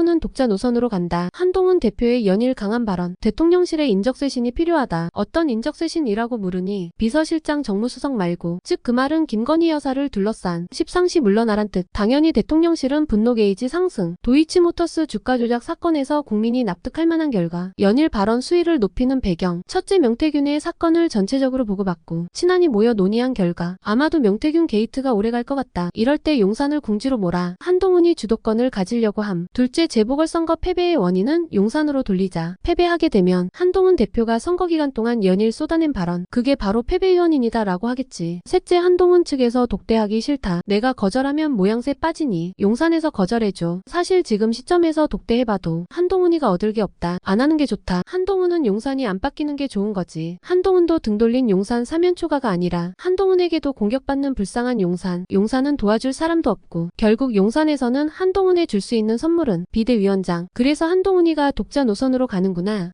한동훈은 독자 노선으로 간다. 한동훈 대표의 연일 강한 발언. 대통령실에 인적쇄신이 필요하다. 어떤 인적쇄신이라고 물으니 비서실장 정무수석 말고 즉 그 말은 김건희 여사를 둘러싼 십상시 물러나란 뜻. 당연히 대통령실은 분노 게이지 상승. 도이치모터스 주가 조작 사건에서 국민이 납득할 만한 결과 연일 발언 수위를 높이는 배경. 첫째 명태균의 사건을 전체적으로 보고받고 친한이 모여 논의한 결과 아마도 명태균 게이트가 오래갈 것 같다. 이럴 때 용산을 궁지로 몰아 한동훈이 주도권을 가지려고 함. 둘째 재보궐선거 패배의 원인은 용산으로 돌리자. 패배하게 되면 한동훈 대표가 선거 기간 동안 연일 쏟아낸 발언. 그게 바로 패배 요인이다 라고 하겠지. 셋째 한동훈 측에서 독대하기 싫다. 내가 거절하면 모양새 빠지니 용산에서 거절해줘. 사실 지금 시점에서 독대해봐도 한동훈이가 얻을 게 없다. 안 하는 게 좋다. 한동훈은 용산이 안 바뀌는 게 좋은 거지. 한동훈도 등 돌린 용산 사면초가가 아니라 한동훈에게도 공격받는 불쌍한 용산. 용산은 도와줄 사람도 없고 결국 용산에서는 한동훈에 줄 수 있는 선물은 비대위원장. 그래서 한동훈이가 독자 노선으로 가는구나.